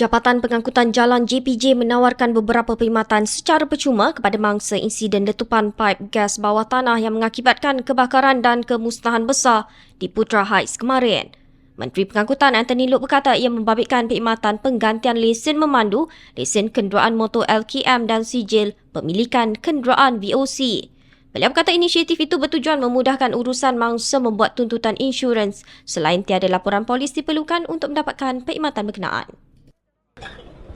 Jabatan Pengangkutan Jalan JPJ menawarkan beberapa perkhidmatan secara percuma kepada mangsa insiden letupan paip gas bawah tanah yang mengakibatkan kebakaran dan kemusnahan besar di Putra Heights kemarin. Menteri Pengangkutan Anthony Loke berkata ia membabitkan perkhidmatan penggantian lesen memandu, lesen kenderaan motor LKM dan sijil pemilikan kenderaan VOC. Beliau berkata inisiatif itu bertujuan memudahkan urusan mangsa membuat tuntutan insurans selain tiada laporan polis diperlukan untuk mendapatkan perkhidmatan berkenaan.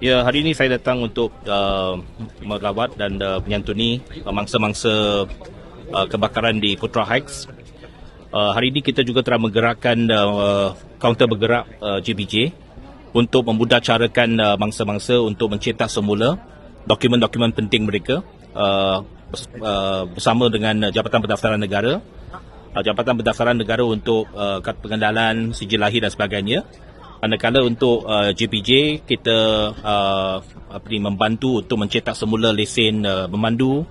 Ya, hari ini saya datang untuk uh, merawat dan uh, menyantuni uh, mangsa-mangsa uh, kebakaran di Putra Heights. Uh, hari ini kita juga telah menggerakkan uh, kaunter bergerak uh, JBJ untuk memudahcarakan uh, mangsa-mangsa untuk mencetak semula dokumen-dokumen penting mereka uh, uh, bersama dengan Jabatan Pendaftaran Negara, uh, Jabatan Pendaftaran Negara untuk uh, kad pengendalan, sijil lahir dan sebagainya manakala untuk uh, JPJ kita uh, apa ni membantu untuk mencetak semula lesen uh, memandu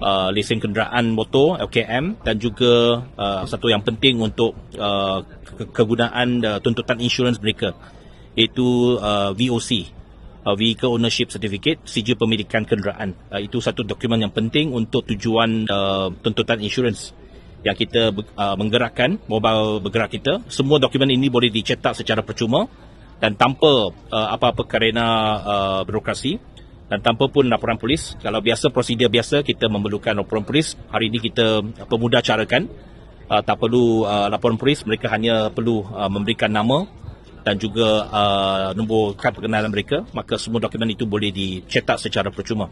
uh, lesen kenderaan motor LKM dan juga uh, satu yang penting untuk uh, ke- kegunaan uh, tuntutan insurans mereka iaitu uh, VOC uh, Vehicle Ownership Certificate sijil pemilikan kenderaan. Uh, itu satu dokumen yang penting untuk tujuan uh, tuntutan insurans yang kita uh, menggerakkan mobile bergerak kita. Semua dokumen ini boleh dicetak secara percuma dan tanpa uh, apa-apa kerana uh, birokrasi dan tanpa pun laporan polis. Kalau biasa prosedur biasa kita memerlukan laporan polis. Hari ini kita pemudah carakan uh, tak perlu uh, laporan polis. Mereka hanya perlu uh, memberikan nama dan juga uh, nombor kad perkenalan mereka. Maka semua dokumen itu boleh dicetak secara percuma